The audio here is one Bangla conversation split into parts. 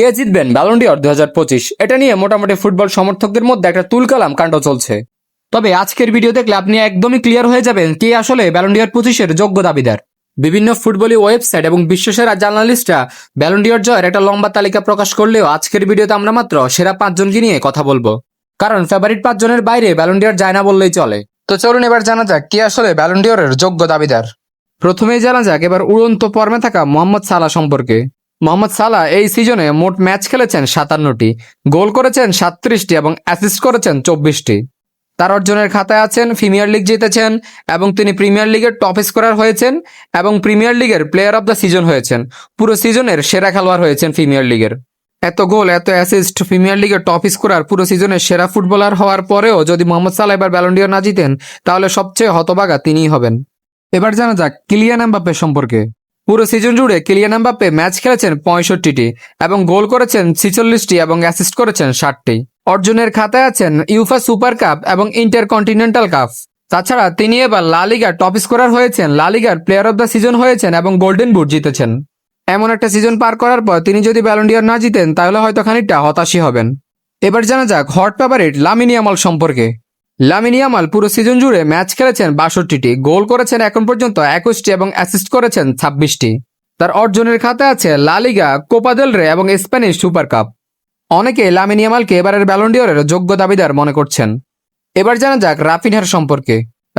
কে জিতবেন? ব্যালন্ডিয়র দু হাজার পঁচিশ। এটা নিয়ে মোটামুটি ফুটবল সমর্থকদের মধ্যে একটা তুলকালাম কাণ্ড চলছে। তবে আজকের ভিডিও দেখলে আপনি একদমই ক্লিয়ার হয়ে যাবেন কে আসলে ব্যালন্ডিয়র পঁচিশের যোগ্য দাবিদার। বিভিন্ন ফুটবলি ওয়েবসাইট এবং বিশ্বসেরা জার্নালিস্টরা ব্যালন্ডিয়র জয়ের একটা লম্বা তালিকা প্রকাশ করলেও আজকের ভিডিওতে আমরা মাত্র সেরা পাঁচজনকে নিয়ে কথা বলব। কারণ ফেভারিট পাঁচজনের বাইরে ব্যালন্ডিয়র যায় না বললেই চলে। তো চলুন এবার জানা যাক কে আসলে ব্যালন্ডিয়রের যোগ্য দাবিদার। প্রথমেই জানা যাক এবার উড়ন্ত ফর্মে থাকা মোহাম্মদ সালা সম্পর্কে। মোহাম্মদ সালা এই সিজনে মোট ম্যাচ খেলেছেন সাতান্নটি, গোল করেছেন সাতত্রিশটি এবং অ্যাসিস্ট করেছেন চব্বিশটি। তার অর্জনের খাতায় আছেন, প্রিমিয়ার লিগ জিতেছেন এবং তিনি প্রিমিয়ার লিগের টপ স্কোরার হয়েছেন এবং প্রিমিয়ার লিগের প্লেয়ার অব দ্য সিজন হয়েছেন। পুরো সিজনের সেরা খেলোয়াড় হয়েছেন প্রিমিয়ার লিগের। এত গোল, এত অ্যাসিস্ট প্রিমিয়ার লিগের টপ স্কোরার পুরো সিজনের সেরা ফুটবলার হওয়ার পরেও যদি মোহাম্মদ সালা এবার ব্যালন্ডিয়র না জিতেন, তাহলে সবচেয়ে হতবাগা তিনিই হবেন। এবার জানা যাক, কিলিয়ান এমবাপ্পে সম্পর্কে। পুরো সিজন জুড়ে কিলিয়ান এমবাপ্পে ম্যাচ খেলেছেন পঁয়ষট্টিটি এবং গোল করেছেন ছিচল্লিশটি এবং অ্যাসিস্ট করেছেন ষাটটি। অর্জুনের খাতায় আছেন ইউফা সুপার কাপ এবং ইন্টার কন্টিনেন্টাল কাপ তাছাড়া তিনি এবার লা লিগার টপ স্কোরার হয়েছেন লালিগার প্লেয়ার অব দ্য সিজন হয়েছেন এবং গোল্ডেন বুট জিতেছেন। এমন একটা সিজন পার করার পর তিনি যদি ব্যালন্ডিয়ার না জিতেন, তাহলে হয়তো খানিকটা হতাশই হবেন। এবার জানা যাক হট ফেভারিট লামিনিয়ামাল সম্পর্কে। লামিনিয়ামাল পুরো সিজন জুড়ে ম্যাচ খেলেছেন বাষট্টিটি, গোল করেছেন এখন পর্যন্ত একুশটি এবং অ্যাসিস্ট করেছেন ছাব্বিশটি। তার অর্জনের খাতায় আছে লালিগা কোপাদেল রে এবং স্প্যানিশ সুপার কাপ। অনেকে লামিনিয়ামালকে এবারের ব্যালন্ডিয়রের যোগ্য দাবিদার মনে করছেন। এবার জানা যাক রাফিনহার সম্পর্কে।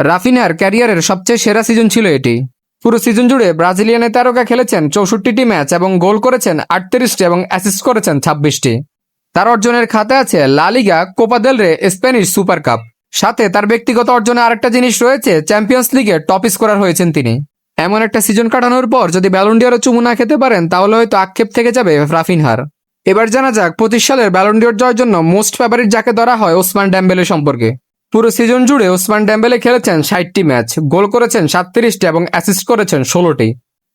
রাফিনহার ক্যারিয়ারের সবচেয়ে সেরা সিজন ছিল এটি। পুরো সিজন জুড়ে ব্রাজিলিয়ানে তারকা খেলেছেন চৌষট্টিটি ম্যাচ এবং গোল করেছেন আটত্রিশটি এবং অ্যাসিস্ট করেছেন ছাব্বিশটি। তার অর্জনের খাতায় আছে লালিগা কোপাদেল রে, স্প্যানিশ সুপার কাপ। সাথে তার ব্যক্তিগত অর্জনে আরেকটা জিনিস রয়েছে চ্যাম্পিয়ন্স লিগে টপ স্কোরার হয়েছেন তিনি। এমন একটা সিজন কাটানোর পর যদি ব্যালন্ডিয়ারে চুমু না খেতে পারেন, তাহলে হয়তো আক্ষেপ থেকে যাবে রাফিনহার এবার জানা যাক, পঁচিশ সালের ব্যালন্ডিয়র জয়ের জন্য মোস্ট ফেভারিট যাকে ধরা হয় ওসমান ড্যাম্বেলে সম্পর্কে। পুরো সিজন জুড়ে ওসমান ড্যাম্বেলে খেলেছেন ষাটটি ম্যাচ গোল করেছেন সাতত্রিশটি এবং অ্যাসিস্ট করেছেন ষোলোটি।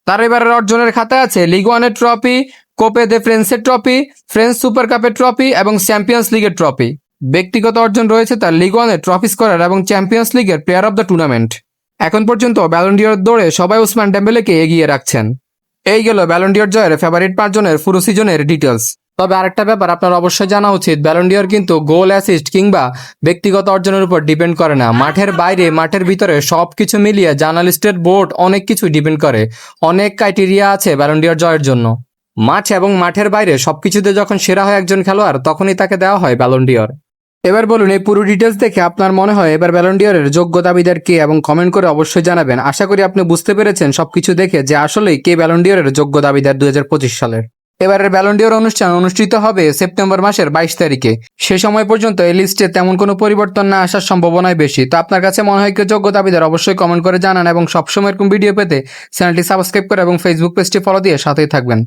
তার এবারের অর্জনের খাতায় আছে লিগ ওয়ানের ট্রফি কোপে দে ফ্রেন্সের ট্রফি ফ্রেঞ্চ সুপার কাপের ট্রফি এবং চ্যাম্পিয়ন্স লিগের ট্রফি ব্যক্তিগত অর্জন রয়েছে তার লিগ ওয়ানের ট্রফি স্কোরার এবং চ্যাম্পিয়ন্স লিগের প্লেয়ার অব দ্য টুর্নামেন্ট এখন পর্যন্ত ব্যালন্ডিয়র দৌড়ে সবাই উসমান ডেম্বেলেকে এগিয়ে রাখছেন। এই গেল ব্যালন্ডিয়র জয়ের ফেভারিট পাঁচজনের পুরো সিজনের ডিটেলস তবে আরেকটা ব্যাপার আপনার অবশ্যই জানা উচিত ব্যালন্ডিয়র কিন্তু গোল অ্যাসিস্ট কিংবা ব্যক্তিগত অর্জনের উপর ডিপেন্ড করে না। মাঠের বাইরে, মাঠের ভিতরে সব কিছু মিলিয়ে জার্নালিস্টের বোর্ড অনেক কিছু ডিপেন্ড করে। অনেক ক্রাইটেরিয়া আছে ব্যালন্ডিয়র জয়ের জন্য। মাঠ এবং মাঠের বাইরে সবকিছুতে যখন সেরা হয় একজন খেলোয়াড়, তখনই তাকে দেওয়া হয় ব্যালন্ডিয়র এবার বলুন, এই পুরো ডিটেলস দেখে আপনার মনে হয় এবার ব্যালন্ডিয়রের যোগ্য দাবিদার কে এবং কমেন্ট করে অবশ্যই জানাবেন। আশা করি আপনি বুঝতে পেরেছেন সবকিছু দেখে যে আসলেই কে ব্যালন্ডিয়রের যোগ্য দাবিদার দু হাজার পঁচিশ সালের। এবারের ব্যালন্ডিয়র অনুষ্ঠান অনুষ্ঠিত হবে সেপ্টেম্বর মাসের বাইশ তারিখে। সে সময় পর্যন্ত এই লিস্টে তেমন কোনো পরিবর্তন না আসার সম্ভাবনাই বেশি। তো আপনার কাছে মনে হয় কেউ যোগ্য দাবিদার অবশ্যই কমেন্ট করে জানান এবং সবসময় এরকম ভিডিও পেতে চ্যানেলটি সাবস্ক্রাইব করে এবং ফেসবুক পেজটি ফলো দিয়ে সাথেই থাকবেন।